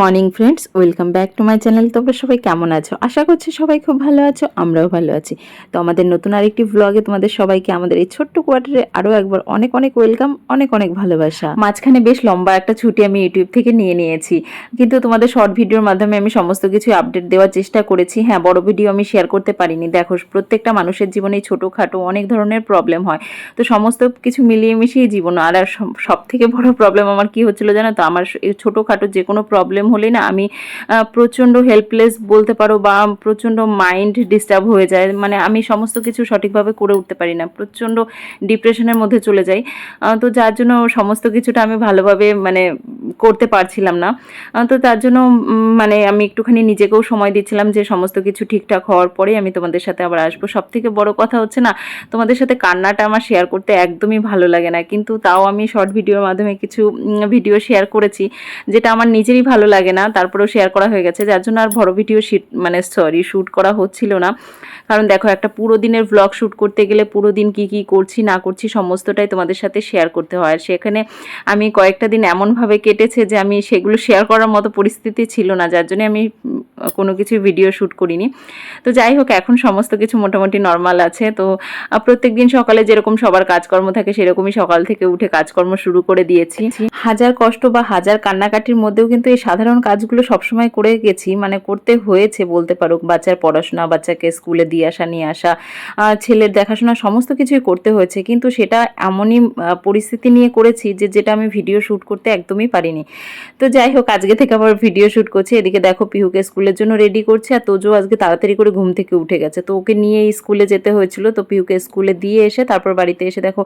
Morning friends, welcome back to my channel. তোমরা সবাই কেমন আছো? আশা করছি সবাই খুব ভালো আছো, আমরাও ভালো আছি। তো আমাদের নতুন আরেকটি ব্লগে তোমাদের সবাইকে আমাদের এই ছোট্ট কোয়ার্টারে আরও একবার অনেক অনেক ওয়েলকাম অনেক অনেক ভালোবাসা। মাঝখানে বেশ লম্বা একটা ছুটি আমি ইউটিউব থেকে নিয়ে নিয়েছি। কিন্তু তোমাদের শর্ট ভিডিওর মাধ্যমে আমি সমস্ত কিছু আপডেট দেওয়ার চেষ্টা করেছি। হ্যাঁ বড় ভিডিও আমি শেয়ার করতে পারিনি। দেখো, প্রত্যেকটা মানুষের জীবনে ছোটোখাটো অনেক ধরনের প্রবলেম হয়। তো সমস্ত কিছু মিলিয়ে মিশিয়ে জীবন, আর সব থেকে বড় প্রবলেম আমার কি হচ্ছিল জানো তো? আমার ছোটোখাটো যে কোনো প্রবলেম হলেই না আমি প্রচণ্ড হেল্পলেস বলতে পারো বা প্রচণ্ড মাইন্ড ডিস্টার্ব হয়ে যায়। মানে আমি সমস্ত কিছু সঠিকভাবে করে উঠতে পারি না, প্রচণ্ড ডিপ্রেশনের মধ্যে চলে যাই। তো যার জন্য সমস্ত কিছুটা আমি ভালোভাবে মানে করতে পারছিলাম না। তো তার জন্য মানে আমি একটুখানি নিজেকেও সময় দিচ্ছিলাম যে সমস্ত কিছু ঠিকঠাক হওয়ার পরেই আমি তোমাদের সাথে আবার আসব। সব থেকে বড় কথা হচ্ছে না, তোমাদের সাথে কান্নাটা আমার শেয়ার করতে একদমই ভালো লাগে না। কিন্তু তাও আমি শর্ট ভিডিওর মাধ্যমে কিছু ভিডিও শেয়ার করেছি, যেটা আমার নিজেরই ভালো লাগে না তারপরেও শেয়ার করা হয়ে গেছে। যার জন্য আর বড় ভিডিও শিট মানে সরি শ্যুট করা হচ্ছিল না। কারণ দেখো একটা পুরো দিনের ব্লগ শ্যুট করতে গেলে পুরো দিন কি কি করছি না করছি সমস্তটাই তোমাদের সাথে শেয়ার করতে হয়। আর সেখানে আমি কয়েকটা দিন এমনভাবে কেটেছে যে আমি সেগুলো শেয়ার করার মতো পরিস্থিতি ছিল না যার জন্য আমি কোনো কিছু ভিডিও শ্যুট করিনি। তো যাই হোক এখন সমস্ত কিছু মোটামুটি নর্মাল আছে। তো প্রত্যেক দিন সকালে যেরকম সবার কাজকর্ম থাকে সেরকমই সকাল থেকে উঠে কাজকর্ম শুরু করে দিয়েছি। হাজার কষ্ট বা হাজার কান্নাকাটির মধ্যেও কিন্তু এই সাধারণ কাজগুলো সবসময় করে গেছি মানে করতে হয়েছে বলতে পারো। বাচ্চার পড়াশোনা, বাচ্চাকে স্কুলে দিয়ে আসা, নিয়ে আসা ছেলের দেখাশোনা সমস্ত কিছুই করতে হয়েছে। কিন্তু সেটা এমনই পরিস্থিতি নিয়ে করেছি যে যেটা আমি ভিডিও শ্যুট করতে একদমই পারিনি। তো যাই হোক, আজকে থেকে আবার ভিডিও শ্যুট করছি। এদিকে দেখো, পিহুকে স্কুলের জন্য রেডি করছে আর তোজো আজকে তাড়াতাড়ি করে ঘুম থেকে উঠে গেছে। তো ওকে নিয়ে স্কুলে যেতে হয়েছিল। তো পিহুকে স্কুলে দিয়ে এসে তারপর বাড়িতে এসে দেখো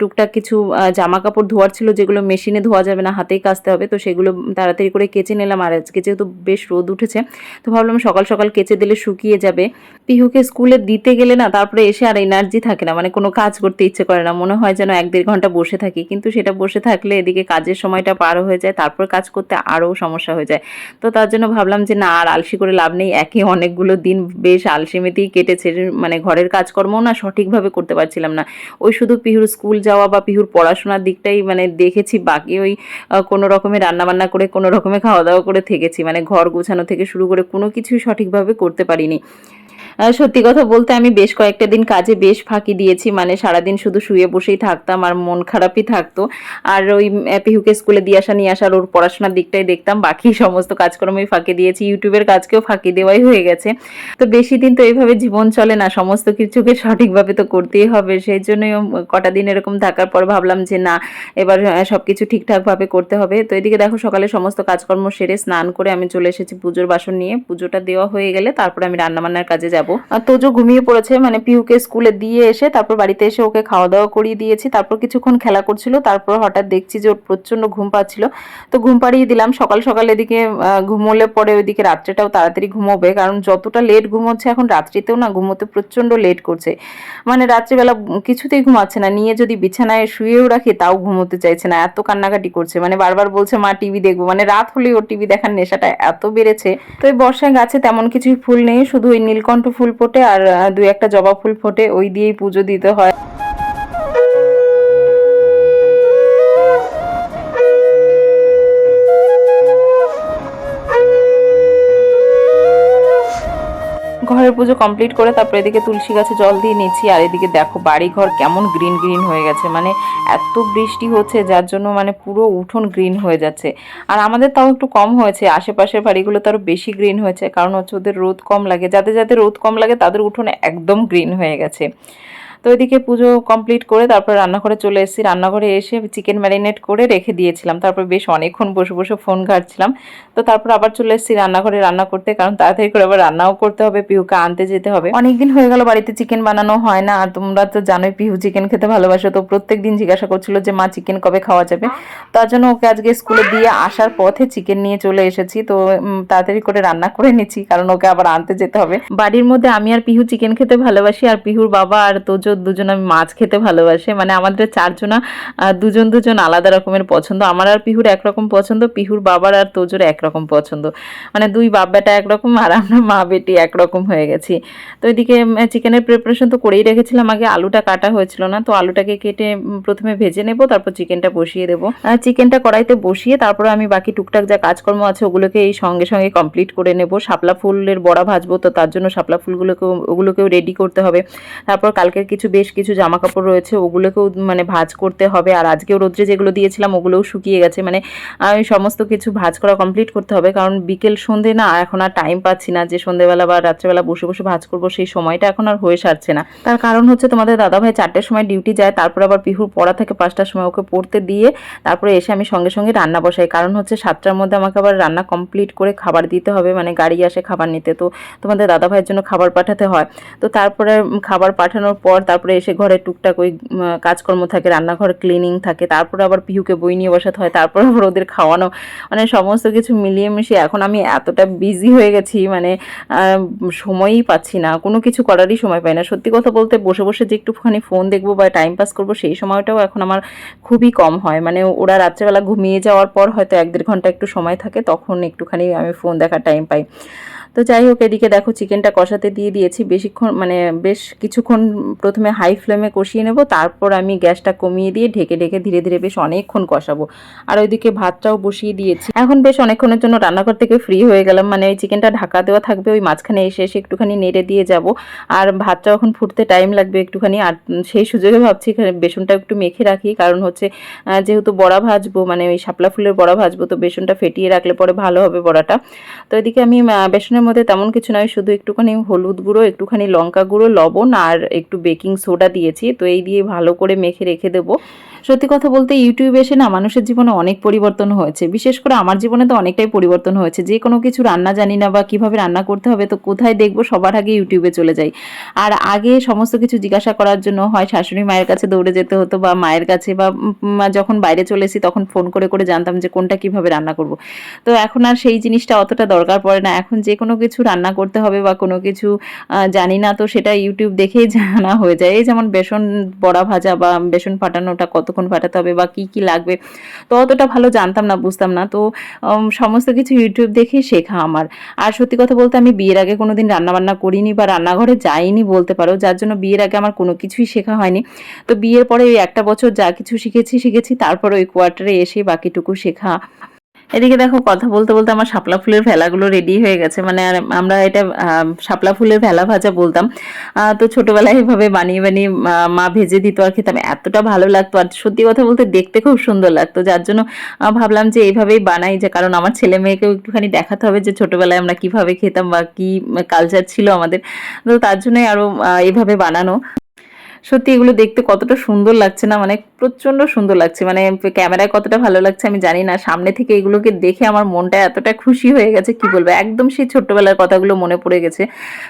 টুকটাক কিছু জামা কাপড় ধোয়ার ছিল যেগুলো মেশিনে ধোয়া যাবে না, হাতেই কাচতে হবে। তো সেগুলো তাড়াতাড়ি করে কেচে নিলাম আর আজকে যেহেতু বেশ রোদ উঠেছে, তো ভাবলাম সকাল সকাল কেচে দিলে শুকিয়ে যাবে। পিহুকে স্কুলে দিতে গেলে না তারপরে এসে আর এনার্জি থাকে না মানে কোনো কাজ করতে ইচ্ছে করে না, মনে হয় যেন এক দেড় ঘণ্টা বসে থাকি। কিন্তু সেটা বসে থাকলে এদিকে কাজের সময়টা পার হয়ে যায়, তারপর কাজ করতে আরও সমস্যা হয়ে যায়। তো তার জন্য ভাবলাম যে না, আর আলসি করে লাভ নেই, একে অনেকগুলো দিন বেশ আলসেমিতেই কেটেছে মানে ঘরের কাজকর্মও না সঠিকভাবে করতে পারছিলাম না। ওই শুধু পিহুর স্কুল যাওয়া বা পিহুর পড়াশোনার দিকটাই মানে দেখেছি, বাকি ওই কোনো রকমে রান্নাবান্না করে কোনো রকমে খাওয়া দাওয়া করে থেকেছি। মানে ঘর গোছানো থেকে শুরু করে কোনো কিছুই সঠিকভাবে করতে পারিনি। সত্যি কথা বলতে আমি বেশ কয়েকটা দিন কাজে বেশ ফাঁকি দিয়েছি। মানে সারাদিন শুধু শুয়ে বসেই থাকতাম, আর মন খারাপই থাকতো। আর ওই পিহুকে স্কুলে দিয়ে আসা, নিয়ে আসার ওর পড়াশোনার দিকটাই দেখতাম। বাকি সমস্ত কাজকর্মই ফাঁকি দিয়েছি। ইউটিউবের কাজকেও ফাঁকি দেওয়াই হয়ে গেছে। তো বেশি দিন তো এইভাবে জীবন চলে না। সমস্ত কিছুকে সঠিকভাবে তো করতেই হবে। সেই জন্যই কটা দিন এরকম থাকার পর ভাবলাম যে না, এবার সব কিছু ঠিকঠাকভাবে করতে হবে। তো এদিকে দেখো, সকালে সমস্ত কাজকর্ম সেরে স্নান করে আমি চলে এসেছি পুজোর বাসন নিয়ে। পুজোটা দেওয়া হয়ে গেলে তারপরে আমি রান্নাবান্নার কাজে যাব। আর তোজো ঘুমিয়ে পড়েছে মানে পিহুকে স্কুলে দিয়ে এসে তারপর বাড়িতে এসে ওকে খাওয়া দাওয়া করিয়ে দিয়েছি, তারপর কিছুক্ষণ খেলা করছিল, তারপর হঠাৎ দেখছি যে ওর প্রচণ্ড ঘুম পাচ্ছিল। তো ঘুম পাড়িয়ে দিলাম, সকাল সকাল এদিকে ঘুমোলে পরে ওইদিকে রাত্রেটাও তাড়াতাড়ি ঘুমোবে, কারণ যতটা লেট ঘুমোচ্ছে এখন রাত্রিতেও না ঘুমোতে প্রচণ্ড লেট করছে। মানে রাত্রিবেলা কিছুতেই ঘুমাচ্ছে না, নিয়ে যদি বিছানায় শুয়েও রাখি তাও ঘুমোতে চাইছে না, এত কান্নাকাটি করছে। মানে বারবার বলছে, মা, টিভি দেখব। মানে রাত হলেই ওর টিভি দেখার নেশাটা এত বেড়েছে। তো এই বর্ষায় গাছে তেমন কিছুই ফুল নেই, শুধু ওই নীলকণ্ঠ ফুল ফোটে আর দু একটা জবা ফুল ফোটে ওই দিয়েই পুজো দিতে হয়। ঘরের পুজো কমপ্লিট করে তারপর এদিকে তুলসী গাছে জল দিয়ে নিচ্ছি, আর এদিকে দেখো বাড়ি ঘর কেমন গ্রিন গ্রিন হয়ে গেছে। মানে এত বৃষ্টি হচ্ছে, যার জন্য মানে পুরো উঠোন গ্রিন হয়ে যাচ্ছে। আর আমাদের তাও একটু কম হয়েছে, আশেপাশের বাড়িগুলো তো আরও বেশি গ্রিন হয়েছে, কারণ হচ্ছে ওদের রোদ কম লাগে। যাদের যাদের রোদ কম লাগে, তাদের উঠোনে একদম গ্রিন হয়ে গেছে। তো এদিকে পুজো কমপ্লিট করে তারপর রান্নাঘরে চলে এসেছি। রান্নাঘরে এসে চিকেন ম্যারিনেট করে রেখে দিয়েছিলাম। তারপর বেশ অনেকক্ষণ বসে বসে ফোন ঘাটছিলাম। তো তারপর আবার চলে এসেছি রান্নাঘরে রান্না করতে, কারণ তাড়াতাড়ি করে আবার রান্নাও করতে হবে, পিহুকে আনতে যেতে হবে। অনেকদিন হয়ে গেল বাড়িতে চিকেন বানানো হয় না, আর তোমরা তো জানোই পিহু চিকেন খেতে ভালোবাসো। তো প্রত্যেক দিন জিজ্ঞাসা করছিল যে, মা চিকেন কবে খাওয়া যাবে? তার জন্য ওকে আজকে স্কুলে দিয়ে আসার পথে চিকেন নিয়ে চলে এসেছি। তো তাড়াতাড়ি করে রান্না করে নিচ্ছি, কারণ ওকে আবার আনতে যেতে হবে। বাড়ির মধ্যে আমি আর পিহু চিকেন খেতে ভালোবাসি, আর পিহুর বাবা আর তোজো বছর দুজন আমি মাছ খেতে ভালোবাসে। মানে আমাদের চারজনা দুজন দুজন আলাদা রকমের পছন্দ। আমার আর পিহুর একরকম পছন্দ, পিহুর বাবার আর তোজোর একরকম পছন্দ। মানে দুই বাপ বেটা একরকম আর আমরা মা বেটি একরকম হয়ে গেছি। তো এদিকে চিকেনের প্রিপারেশন তো করেই রেখেছিলাম। আগে আলুটা কাটা হয়েছিল না, তো আলুটাকে কেটে প্রথমে ভেজে নেব, তারপর চিকেনটা বসিয়ে দেবো। চিকেনটা কড়াইতে বসিয়ে তারপর আমি বাকি টুকটাক যা কাজকর্ম আছে ওগুলোকে এই সঙ্গে সঙ্গে কমপ্লিট করে নেব। শাপলা ফুলের বড়া ভাজবো, তো তার জন্য শাপলা ফুলগুলোকেও, ওগুলোকেও রেডি করতে হবে। তারপর কালকের কিছু বেশ কিছু জামা কাপড় রয়েছে, ওগুলোকেও মানে ভাজ করতে হবে। আর আজকেও রোদ্রে যেগুলো দিয়েছিলাম, ওগুলোও শুকিয়ে গেছে। মানে আমি সমস্ত কিছু ভাজ করা কমপ্লিট করতে হবে। কারণ বিকেল সন্ধে না, এখন আর টাইম পাচ্ছি না যে সন্ধেবেলা বা রাত্রেবেলা বসে বসে ভাজ করব, সেই সময়টা এখন আর হয়ে সারছে না। তার কারণ হচ্ছে তোমাদের দাদাভাই চারটের সময় ডিউটি যায়, তারপর আবার পিহুর পড়া থেকে পাঁচটার সময় ওকে পড়তে দিয়ে তারপরে এসে আমি সঙ্গে সঙ্গে রান্না বসাই। কারণ হচ্ছে সাতটার মধ্যে আমাকে আবার রান্না কমপ্লিট করে খাবার দিতে হবে মানে গাড়ি আসে খাবার নিতে। তো তোমাদের দাদাভাইয়ের জন্য খাবার পাঠাতে হয়। তো তারপরে খাবার পাঠানোর পর তারপরে এসে ঘরে টুকটাক ওই কাজকর্ম থাকে, রান্নাঘর ক্লিনিং থাকে, তারপরে আবার পিহুকে বই নিয়ে বসাতে হয়, তারপর আবার ওদের খাওয়ানো। মানে সমস্ত কিছু মিলিয়ে মিশিয়ে এখন আমি এতটা বিজি হয়ে গেছি মানে সময়ই পাচ্ছি না, কোনো কিছু করারই সময় পাই না। সত্যি কথা বলতে বসে বসে যে একটুখানি ফোন দেখব বা টাইম পাস করব, সেই সময়টাও এখন আমার খুবই কম হয়। মানে ওরা রাত্রেবেলা ঘুমিয়ে যাওয়ার পর হয়তো এক দেড় ঘণ্টা একটু সময় থাকে, তখন একটুখানি আমি ফোন দেখার টাইম পাই। তো যাই হোক এদিকে দেখো চিকেনটা কষাতে দিয়ে দিয়েছি। বেশিক্ষণ মানে বেশ কিছুক্ষণ প্রথমে হাই ফ্লেমে কষিয়ে নেব তারপর আমি গ্যাসটা কমিয়ে দিয়ে ঢেকে ঢেকে ধীরে ধীরে বেশ অনেকক্ষণ কষাবো। আর ওইদিকে ভাতটাও বসিয়ে দিয়েছি। এখন বেশ অনেকক্ষণের জন্য রান্নাঘর থেকে ফ্রি হয়ে গেলাম। মানে ওই চিকেনটা ঢাকা দেওয়া থাকবে ওই মাঝখানে এসে এসে একটুখানি নেড়ে দিয়ে যাব। আর ভাতটাও এখন ফুটতে টাইম লাগবে একটুখানি। আর সেই সুযোগে ভাবছি বেসনটা একটু মেখে রাখি। কারণ হচ্ছে যেহেতু বড়া ভাজবো মানে ওই শাপলা ফুলের বড়া ভাজবো তো বেসনটা ফেটিয়ে রাখলে পরে ভালো হবে বড়াটা। তো এদিকে আমি আহ, বেসনের মধ্যে তেমন কিছু নয়, শুধু একটুখানি হলুদ গুঁড়ো, একটুখানি লঙ্কা গুঁড়ো, লবণ আর একটু বেকিং সোডা দিয়েছি। তো এই দিয়ে ভালো করে মেখে রেখে দেবো। সত্যি কথা বলতে ইউটিউবে এসে না মানুষের জীবনে অনেক পরিবর্তন হয়েছে। বিশেষ করে আমার জীবনে তো অনেকটাই পরিবর্তন হয়েছে। যে কোনো কিছু রান্না জানি না বা কীভাবে রান্না করতে হবে, তো কোথায় দেখব? সবার আগে ইউটিউবে চলে যাই। আর আগে সমস্ত কিছু জিজ্ঞাসা করার জন্য হয়, শাশুড়ি মায়ের কাছে দৌড়ে যেতে হতো বা মায়ের কাছে বা যখন বাইরে চলে এসি তখন ফোন করে করে জানতাম যে কোনটা কীভাবে রান্না করব। তো এখন আর সেই জিনিসটা অতটা দরকার পড়ে না। এখন যে কোনো কিছু রান্না করতে হবে বা কোনো কিছু জানি না, তো সেটা ইউটিউব দেখেই জানা হয়ে যায়। এই যেমন বেসন বড়া ভাজা বা বেসন ফাটানোটা কতক্ষণ ফাটাতে হবে বা কি কি লাগবে, তো অতটা ভালো জানতাম না, বুঝতাম না। তো সমস্ত কিছু ইউটিউব দেখেই শেখা আমার। আর সত্যি কথা বলতে আমি বিয়ের আগে কোনোদিন রান্নাবান্না করিনি বা রান্নাঘরে যাইনি বলতে পারো, যার জন্য বিয়ের আগে আমার কোনো কিছুই শেখা হয়নি। তো বিয়ের পরে ওই একটা বছর যা কিছু শিখেছি শিখেছি, তারপর ওই কোয়ার্টারে এসে বাকিটুকু শেখা। এদিকে দেখো, কথা বলতে বলতে আমার শাপলা ফুলের ভেলাগুলো রেডি হয়ে গেছে। মানে আমরা এটা শাপলা ফুলের ভেলা ভাজা বলতাম। তো ছোটবেলায় এভাবে বানিয়ে বানিয়ে মা ভেজে দিত আর খেতাম। এতটা ভালো লাগতো আর সত্যি কথা বলতে দেখতে খুব সুন্দর লাগতো। যার জন্য ভাবলাম যে এইভাবেই বানাই যে, কারণ আমার ছেলে মেয়েকেও একটুখানি দেখাতে হবে যে, ছোটবেলায় আমরা কীভাবে খেতাম বা কি কালচার ছিল আমাদের। তো তার জন্যই আরও এইভাবে বানানো। সত্যি এগুলো দেখতে কতটা সুন্দর লাগছে না? মানে প্রচণ্ড সুন্দর লাগছে। মানে ক্যামেরায় কতটা ভালো লাগছে আমি জানি না। সামনে থেকে এগুলোকে দেখে আমার মনটা এতটা খুশি হয়ে গেছে, কি বলব? একদম সেই ছোট্টবেলার কথাগুলো মনে পড়ে গেছে।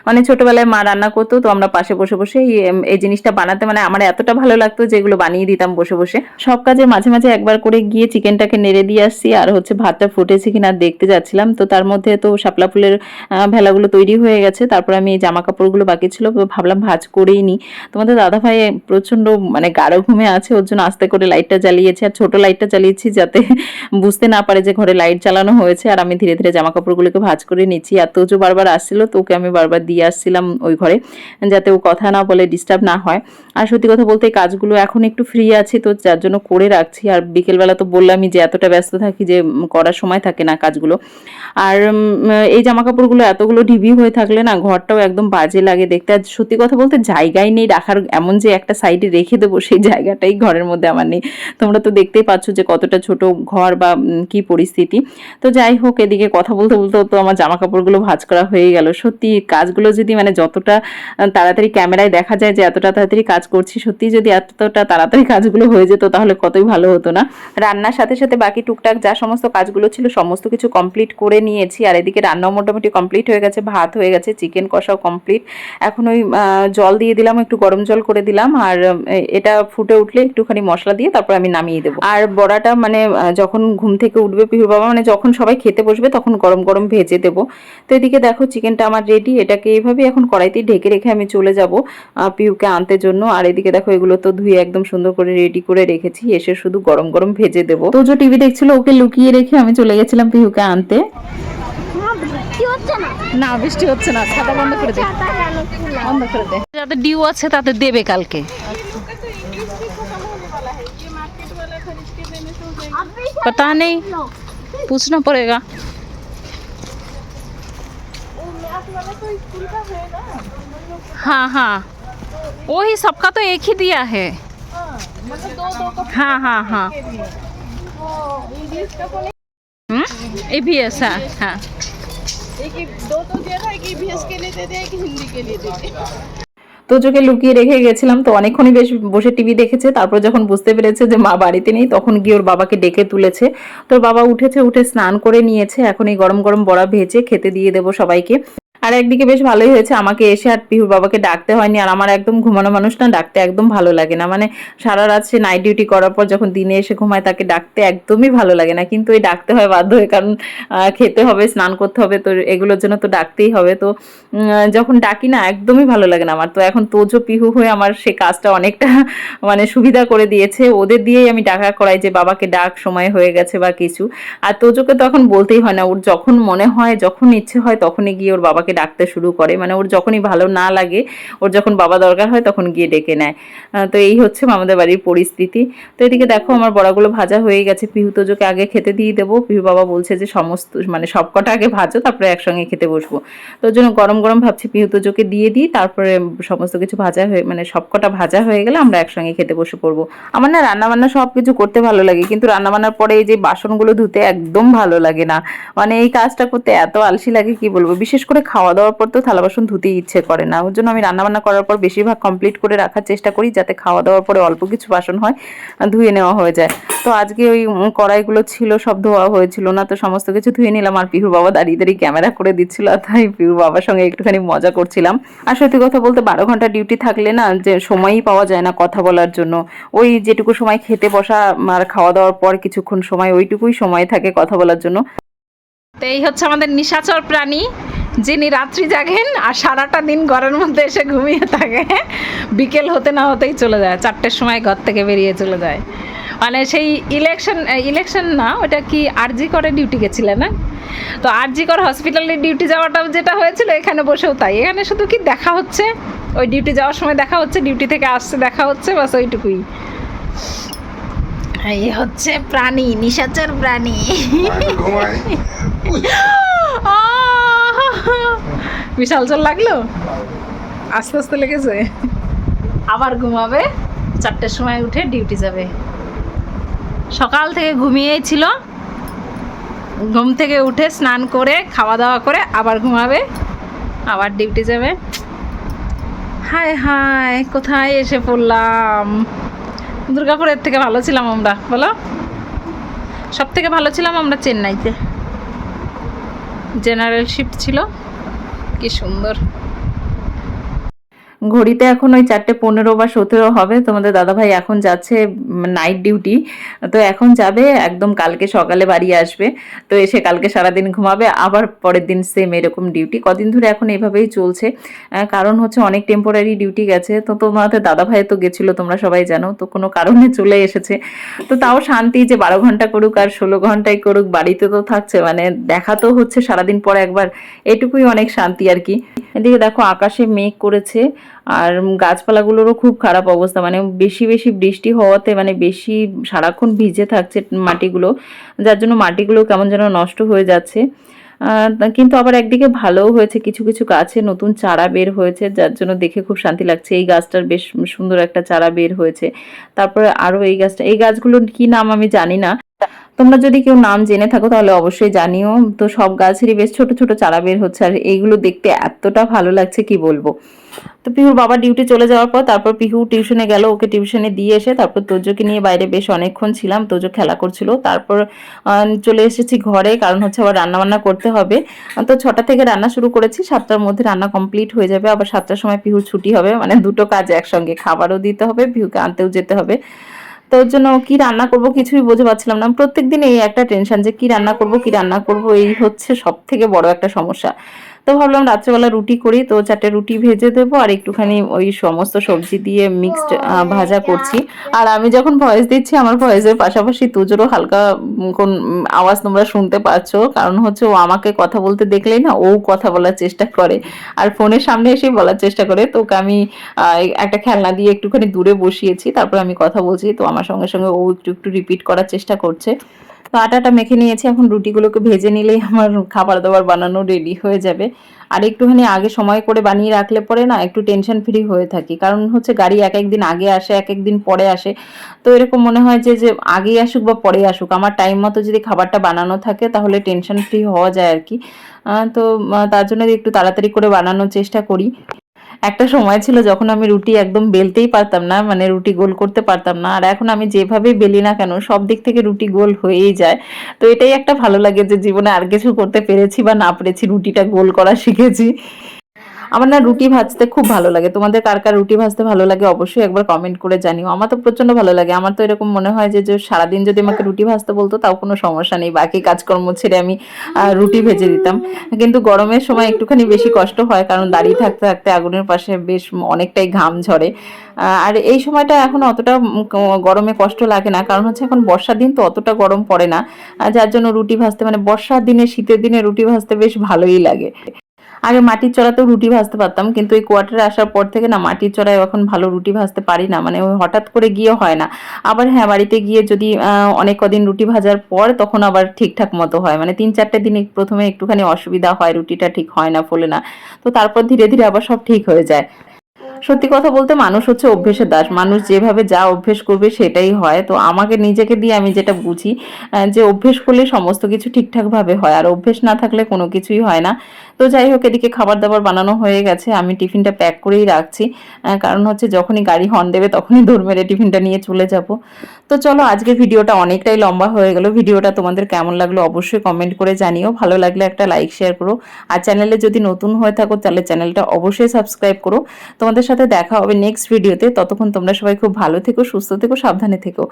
মানে ছোটবেলায় মা রান্না করতো, তো আমরা পাশে বসে বসে এই- জিনিসটা বানাতে মানে আমার এতটা ভালো লাগতো যে এগুলো বানিয়ে দিতাম বসে বসে। সব কাজে মাঝে মাঝে একবার করে গিয়ে চিকেনটাকে নেড়ে দিয়ে আসছি, আর হচ্ছে ভাতটা ফুটেছে কিনা দেখতে যাচ্ছিলাম। তো তার মধ্যে তো শাপলা ফুলের ভেলাগুলো তৈরি হয়ে গেছে। তারপর আমি জামা কাপড়গুলো বাকি ছিল ভাবলাম ভাজ করেই নি। তোমাদের দাদা ভাই প্রচণ্ড মানে গাঢ় ঘুমে আছে, ওর জন্য আস্তে করে লাইটটা জ্বালিয়েছে। আর ছোট লাইটটা জ্বালিয়েছি যাতে বুঝতে না পারে যে ঘরে লাইট জ্বালানো হয়েছে। আর আমি ধীরে ধীরে জামা কাপড়গুলোকে ভাজ করে নিচ্ছি। আর তোজো বারবার আসছিল তো ওকে আমি বারবার দিয়ে আসছিলাম ওই ঘরে, যাতে ও কথা না বলে ডিস্টার্ব না হয়। আর সত্যি কথা বলতে কাজগুলো এখন একটু ফ্রি আছি তো, যার জন্য করে রাখছি। আর বিকেলবেলা তো বললামই যে এতটা ব্যস্ত থাকি যে করার সময় থাকে না কাজগুলো। আর এই জামা কাপড়গুলো এতগুলো ঢিবি হয়ে থাকলে না, ঘরটাও একদম বাজে লাগে দেখতে। আর সত্যি কথা বলতে, জায়গায় নেই, রাখার এমন যে একটা সাইডে রেখে দেবো, সেই জায়গাটাই ঘরের মধ্যে আমার নেই। তোমরা তো দেখতেই পাচ্ছ যে কতটা ছোট ঘর বা কি পরিস্থিতি। তো যাই হোক, এদিকে কথা বলতে বলতে তো আমার জামা কাপড়গুলো ভাজ করা হয়ে গেল। সত্যি কাজগুলো যদি মানে যতটা তাড়াতাড়ি ক্যামেরায় দেখা যায় যে এতটা তাড়াতাড়ি কাজ করছি, সত্যি যদি এতটা তাড়াতাড়ি কাজগুলো হয়ে যেত তাহলে কতই ভালো হতো না। রান্নার সাথে সাথে বাকি টুকটাক যা সমস্ত কাজগুলো ছিল সমস্ত কিছু কমপ্লিট করে নিয়েছি। আর এদিকে রান্নাও মোটামুটি কমপ্লিট হয়ে গেছে, ভাত হয়ে গেছে চিকেন কষাও কমপ্লিট এখন ওই জল দিয়ে দিলাম, একটু গরম জল করে করে দিলাম আর এটা ফুটে উঠলে একটুখানি মশলা দিয়ে তারপর আমি নামিয়ে দেবো। আর বড়াটা মানে যখন ঘুম থেকে উঠবে পিহুর বাবা মানে যখন সবাই খেতে বসবে তখন গরম গরম ভেজে দেবো। তো এদিকে দেখো চিকেনটা আমার রেডি এটাকে এইভাবে এখন কড়াইতেই ঢেকে রেখে আমি চলে যাব পিহুকে আনতে জন্য। আর এদিকে দেখো এগুলো তো ধুয়ে একদম সুন্দর করে রেডি করে রেখেছি, এসে শুধু গরম গরম ভেজে দেবো। তো যে টিভি দেখছিল, ওকে লুকিয়ে রেখে আমি চলে গেছিলাম পিহুকে আনতে। না না বৃষ্টি হচ্ছে না ছাতা বন্ধ করে দে ছাতা কেন খোলা? বন্ধ করে দে যাদের ডিউ আছে তাদের দেবে কালকে अभी से पता नहीं लो पूछना पड़ेगा हाँ हाँ वही सबका तो एक ही दिया है हाँ हाँ हाँ हम्म, ये भी ऐसा हाँ তোজোকে লুকিয়ে রেখে গেছিলাম তো অনেকক্ষণই বেশ বসে টিভি দেখেছে তারপর যখন বুঝতে পেরেছে যে মা বাড়িতে নেই তখন গিয়ে ওর বাবাকে ডেকে তুলেছে তোর বাবা উঠেছে উঠে স্নান করে নিয়েছে এখন এই গরম গরম বড়া ভেজে খেতে দিয়ে দেবো সবাইকে আর একদিকে বেশ ভালোই হয়েছে, আমাকে এসে আর পিহুর বাবাকে ডাকতে হয়নি, আর আমার একদম ঘুমানো মানুষ না ডাকতে একদম ভালো লাগে না। মানে সারা রাত সে নাইট ডিউটি করার পর যখন দিনে এসে ঘুমায়, তাকে ডাকতে একদমই ভালো লাগে না। কিন্তু এই ডাকতে হয় বাধ্য হয়ে, কারণ খেতে হবে, স্নান করতে হবে, তো এগুলোর জন্য তো ডাকতেই হবে। তো যখন ডাকি না, একদমই ভালো লাগে না আমার। তো এখন তোজো পিহু হয়ে আমার সে কাজটা অনেকটা মানে সুবিধা করে দিয়েছে। ওদের দিয়েই আমি ডাকা করাই যে, বাবাকে ডাক, সময় হয়ে গেছে বা কিছু। আর তোজোকে তো এখন বলতেই হয় না। ওর যখন মনে হয়, যখন ইচ্ছে হয়, তখনই গিয়ে ওর বাবাকে ডাকতে শুরু করে। মানে ওর যখনই ভালো না লাগে, ওর যখন বাবা দরকার হয় তখন গিয়ে ডেকে নেয়। তো এই হচ্ছে আমাদের বাড়ির পরিস্থিতি। তো এদিকে দেখো আমার বড়াগুলো ভাজা হয়ে গেছে। পিহু তোজোকে আগে খেতে দিয়ে দেবো। পিহু বাবা বলছে যে সমস্ত মানে সবকটা আগে ভাজো, তারপরে একসঙ্গে খেতে বসবো। তো ওর জন্য গরম গরম ভাবছি পিহু তোজোকে দিয়ে দিই, তারপরে সমস্ত কিছু ভাজা হয়ে মানে সবকটা ভাজা হয়ে গেলে আমরা একসঙ্গে খেতে বসে পড়ব। আমার না রান্নাবান্না সব কিছু করতে ভালো লাগে, কিন্তু রান্নাবান্নার পরে এই যে বাসনগুলো ধুতে একদম ভালো লাগে না। মানে এই কাজটা করতে এত আলসি লাগে, কি বলব? বিশেষ করে খাওয়া দাওয়ার পর তো থালা বাসন ধুতেই ইচ্ছে করে না। ওর জন্য আমি রান্নাবান্না করার পর বেশিরভাগ কমপ্লিট করে রাখার চেষ্টা করি যাতে খাওয়া দাওয়ার পরে অল্প কিছু বাসন হয় ধুয়ে নেওয়া হয়ে যায়। তো আজকে ওই কড়াইগুলো ছিল, সব ধোয়া হয়েছিল না, তো সমস্ত কিছু ধুয়ে নিলাম আর পিহুর বাবা দাঁড়িয়ে দাঁড়িয়ে ক্যামেরা করে দিচ্ছিল, আর তাই পিহুর বাবার সঙ্গে একটুখানি মজা করছিলাম। আর সত্যি কথা বলতে বারো ঘণ্টা ডিউটি থাকলে না, যে সময়ই পাওয়া যায় না কথা বলার জন্য। ওই যেটুকু সময় খেতে বসা আর খাওয়া দাওয়ার পর কিছুক্ষণ সময়, ওইটুকুই সময় থাকে কথা বলার জন্য। তো এই হচ্ছে আমাদের নিশাচর প্রাণী। যিনি রাত্রি জাগেন আর সারাটা দিন ঘরের মধ্যে এসে ঘুমিয়ে থাকে বিকেল হতে না হতেই চলে যায় চারটের সময় ঘর থেকে বেরিয়ে চলে যায়। মানে সেই ইলেকশন ইলেকশন না ওটা কি আরজি করে ডিউটি গেছিলে না? তো আরজি কর হসপিটালে ডিউটি যাওয়াটাও যেটা হয়েছিল এখানে বসেও তাই। এখানে শুধু কি দেখা হচ্ছে? ওই ডিউটি যাওয়ার সময় দেখা হচ্ছে ডিউটি থেকে আসছে দেখা হচ্ছে বাস ওইটুকুই। এই হচ্ছে প্রাণী নিশাচর প্রাণী! বিশাল চল লাগল? আস্তে আস্তে লেগেছে। আবার ঘুমাবে, চারটের সময় উঠে ডিউটি যাবে। সকাল থেকে ঘুমিয়েই ছিল। ঘুম থেকে উঠে স্নান করে, খাওয়া দাওয়া করে আবার ঘুমাবে, আবার ডিউটি যাবে। হায় হায়, কোথায় এসে পড়লাম? দুর্গাপুরের থেকে ভালো ছিলাম আমরা, বলো? সব থেকে ভালো ছিলাম আমরা চেন্নাইতে। জেনারেল শিফট ছিল। কি সুন্দর। ঘড়িতে এখন ওই চারটে পনেরো বা সতেরো হবে। তোমাদের দাদাভাই এখন যাচ্ছে নাইট ডিউটি তো এখন যাবে, একদম কালকে সকালে বাড়ি আসবে। তো এসে কালকে সারাদিন ঘুমাবে, আবার পরের দিন সেম এরকম ডিউটি কদিন ধরে এখন এভাবেই চলছে। কারণ হচ্ছে অনেক টেম্পোরারি ডিউটি গেছে। তো তোমাদের দাদাভাই তো গেছিল, তোমরা সবাই জানো। তো কোনো কারণে চলে এসেছে। তো তাও শান্তি যে বারো ঘণ্টা করুক আর ষোলো ঘন্টায় করুক, বাড়িতে তো থাকছে। মানে দেখা তো হচ্ছে সারাদিন পর একবার। এটুকুই অনেক শান্তি আর কি। এদিকে দেখো, আকাশে মেঘ করেছে। আর গাছপালাগুলোরও খুব খারাপ অবস্থা মানে বেশি বেশি বৃষ্টি হওয়াতে মানে বেশি সারাক্ষণ ভিজে থাকছে মাটিগুলো, যার জন্য মাটিগুলো কেমন যেন নষ্ট হয়ে যাচ্ছে। কিন্তু আবার একদিকে ভালোও হয়েছে, কিছু কিছু গাছে নতুন চারা বের হয়েছে, যার জন্য দেখে খুব শান্তি লাগছে। এই গাছটার বেশ সুন্দর একটা চারা বের হয়েছে। তারপরে আরও এই গাছটা, এই গাছগুলোর কি নাম আমি জানি না। তোমরা যদি কেউ নাম জেনে থাকো, তাহলে অবশ্যই জানিও। তো সব গাছেরই বেশ ছোট ছোট চারা বের হচ্ছে, আর এইগুলো দেখতে এতটা ভালো লাগছে, কি বলব? তো পিহুর বাবা ডিউটি চলে যাওয়ার পর, তারপর পিহু টিউশনে গেল, ওকে টিউশনে দিয়ে এসে তারপর তোজোকে নিয়ে বাইরে বেশ অনেকক্ষণ ছিলাম, তোজো খেলা করছিল। তারপর চলে এসেছি ঘরে, কারণ হচ্ছে আবার রান্না বান্না করতে হবে। তো ছটা থেকে রান্না শুরু করেছি, সাতটার মধ্যে রান্না কমপ্লিট হয়ে যাবে। আবার সাতটার সময় পিহুর ছুটি হবে মানে দুটো কাজ একসঙ্গে, খাবারও দিতে হবে, পিহুকে আনতেও যেতে হবে। তো ওর জন্য কি রান্না করব কিছুই বুঝে পাচ্ছিলাম না। প্রত্যেকদিন এই একটা টেনশন যে কি রান্না করব, কি রান্না করব, এই হচ্ছে সব থেকে বড় একটা সমস্যা। তো ভাবলাম রাত্রেবেলা রুটি করি, তো চারটে রুটি ভেজে দেবো আর একটুখানি ওই সমস্ত সবজি দিয়ে মিক্সড ভাজা করছি। আর আমি যখন ভয়েস দিচ্ছি, আমার ভয়েসের পাশাপাশি তুজোরও হালকা কোন আওয়াজ তোমরা শুনতে পাচ্ছ। কারণ হচ্ছে ও আমাকে কথা বলতে দেখলেই না ও কথা বলার চেষ্টা করে। আর ফোনের সামনে এসে বলার চেষ্টা করে। তো ওকে আমি একটা খেলনা দিয়ে একটুখানি দূরে বসিয়েছি, তারপর আমি কথা বলছি। তো আমার সঙ্গে সঙ্গে ও একটু একটু রিপিট করার চেষ্টা করছে। তো আটাটা মেখে নিয়েছি, এখন রুটিগুলোকে ভেজে নিলেই আমার খাবার দাবার বানানো রেডি হয়ে যাবে। আর একটুখানি আগে সময় করে বানিয়ে রাখলে পরে না একটু টেনশন ফ্রি হয়ে থাকি। কারণ হচ্ছে গাড়ি এক একদিন আগে আসে, এক একদিন পরে আসে। তো এরকম মনে হয় যে যে আগেই আসুক বা পরে আসুক, আমার টাইম মতো যদি খাবারটা বানানো থাকে তাহলে টেনশন ফ্রি হওয়া যায় আর কি। তো তার জন্য একটু তাড়াতাড়ি করে বানানোর চেষ্টা করি। একটা সময় ছিল যখন আমি রুটি একদম বেলতেই পারতাম না মানে রুটি গোল করতে পারতাম না, আর এখন আমি যেভাবে বেলি না কেন, সব দিক থেকে রুটি গোল হয়েই যায়। তো এটাই একটা ভালো লাগে যে জীবনে আর কিছু করতে পেরেছি বা না পেরেছি, রুটিটা গোল করা শিখেছি। আমার না রুটি ভাজতে খুব ভালো লাগে। তোমাদের কার কার রুটি ভাজতে ভালো লাগে অবশ্যই একবার কমেন্ট করে জানিও। আমার তো প্রচণ্ড ভালো লাগে। আমার তো এরকম মনে হয় যে সারাদিন যদি আমাকে রুটি ভাজতে বলতো, তাও কোনো সমস্যা নেই। বাকি কাজকর্ম ছেড়ে আমি রুটি ভেজে দিতাম। কিন্তু গরমের সময় একটুখানি বেশি কষ্ট হয়, কারণ দাঁড়িয়ে থাকতে থাকতে আগুনের পাশে বেশ অনেকটাই ঘাম ঝরে। আর এই সময়টা এখন অতটা গরমে কষ্ট লাগে না। কারণ হচ্ছে এখন বর্ষার দিন তো অতটা গরম পড়ে না। যার জন্য রুটি ভাজতে মানে বর্ষার দিনে, শীতের দিনে রুটি ভাজতে বেশ ভালোই লাগে। আগে মাটির চড়াতেও রুটি ভাজতে পারতাম, কিন্তু এই কোয়ার্টারে আসার পর থেকে না মাটির চড়ায় এখন ভালো রুটি ভাজতে পারি না মানে হঠাৎ করে গিয়ে হয় না। আবার হ্যাঁ বাড়িতে গিয়ে যদি অনেক কদিন রুটি ভাজার পর তখন আবার ঠিকঠাক মতো হয় মানে তিন চারটে দিন প্রথমে একটুখানি অসুবিধা হয়, রুটিটা ঠিক হয় না, ফোলে না। তো তারপর ধীরে ধীরে আবার সব ঠিক হয়ে যায়। সত্যি কথা বলতে মানুষ হচ্ছে অভ্যেসের দাস। মানুষ যেভাবে যা অভ্যেস করবে সেটাই হয়। তো আমাকে নিজেকে দিয়ে আমি যেটা বুঝি যে অভ্যেস করলে সমস্ত কিছু ঠিকঠাকভাবে হয়। আর অভ্যেস না থাকলে কোনো কিছুই হয় না। তো যাই হোক, এদিকে খাবার দাবার বানানো হয়ে গেছে। আমি টিফিনটা প্যাক করেই রাখছি। কারণ হচ্ছে যখনই গাড়ি হর্ন দেবে তখনই দৌড় মেরে টিফিনটা নিয়ে চলে যাব। তো চলো, আজকে ভিডিওটা অনেকটাই লম্বা হয়ে গেল। ভিডিওটা তোমাদের কেমন লাগল অবশ্যই কমেন্ট করে জানিও। ভালো লাগলে একটা লাইক শেয়ার করো। আর চ্যানেলে যদি নতুন হয়ে থাকো, তাহলে চ্যানেলটা অবশ্যই সাবস্ক্রাইব করো। তোমাদের সাথে দেখা হবে নেক্সট ভিডিওতে ততক্ষণ তোমরা সবাই খুব ভালো থেকো, সুস্থ থেকো, সাবধানে থেকো।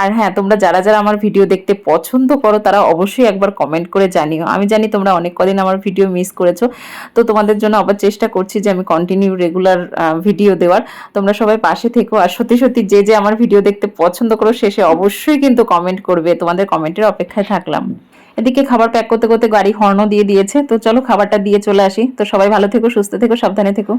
আর হ্যাঁ তোমরা যারা যারা আমার ভিডিও দেখতে পছন্দ করো, তারা অবশ্যই একবার কমেন্ট করে জানিও। আমি জানি তোমরা অনেক কদিন আমার ভিডিও মিস করেছ। তো তোমাদের জন্য আবার চেষ্টা করছি যে আমি কন্টিনিউ রেগুলার ভিডিও দেওয়ার। তোমরা সবাই পাশে থেকো। আর সত্যি সত্যি যে যে আমার ভিডিও দেখতে পছন্দ করো শেষে অবশ্যই কিন্তু কমেন্ট করবে। তোমাদের কমেন্টের অপেক্ষায় থাকলাম। এদিকে খাবার প্যাক করতে করতে গাড়ি হর্নও দিয়ে দিয়েছে। তো চলো খাবারটা দিয়ে চলে আসি। তো সবাই ভালো থেকো, সুস্থ থেকো, সাবধানে থেকো।